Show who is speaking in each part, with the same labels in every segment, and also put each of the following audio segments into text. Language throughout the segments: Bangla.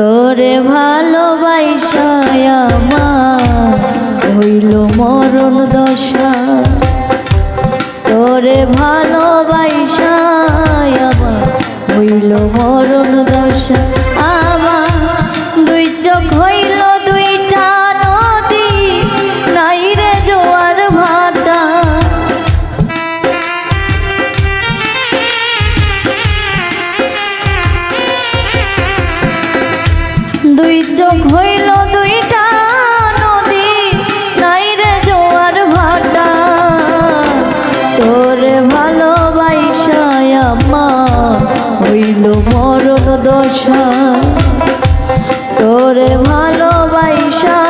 Speaker 1: তোরে ভালোবাসায় মা হইল মরণ দশা। তোরে ভালোবাসায় মা হইল মরণ দশা তোরে ভালোবাসা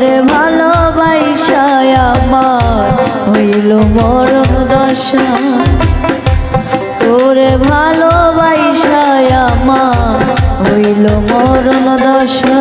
Speaker 1: করে ভালোবাসায় আমার হইল মরণ দশা। তোরে ভালোবাসায় আমার হইল মরণ দশা।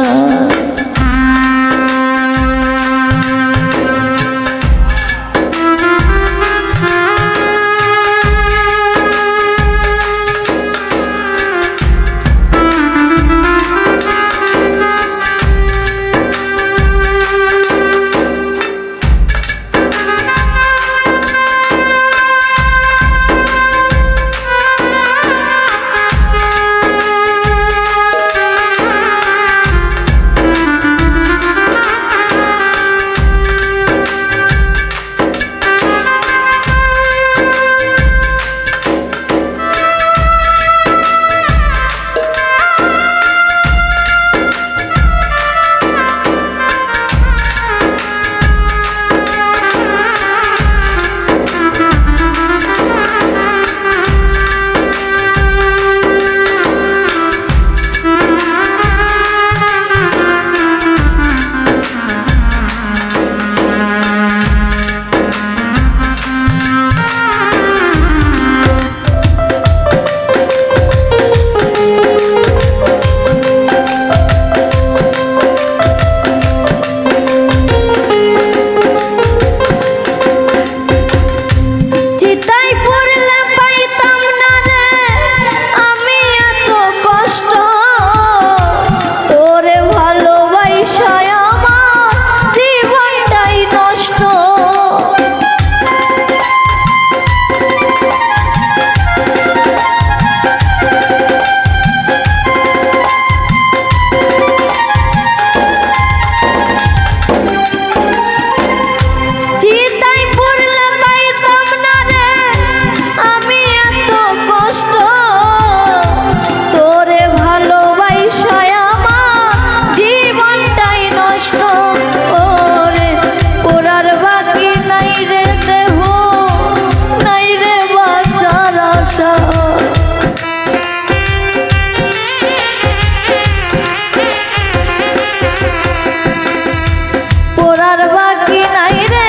Speaker 1: রে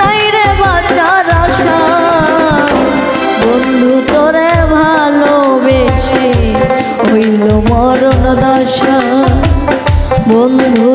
Speaker 1: নাই রে বাঁচার আশা। বন্ধু তোরে ভালোবেসে হইল মরণ দশা। বন্ধু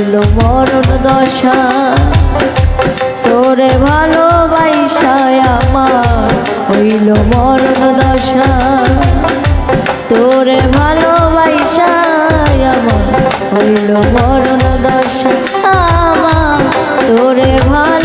Speaker 1: হইল মরণ দশা। তোরে ভালোবাসায় আমার হইল মরণ দশা। তোরে ভালোবাসায় আমার হইল মরণ দশা। আমার তোরে ভালো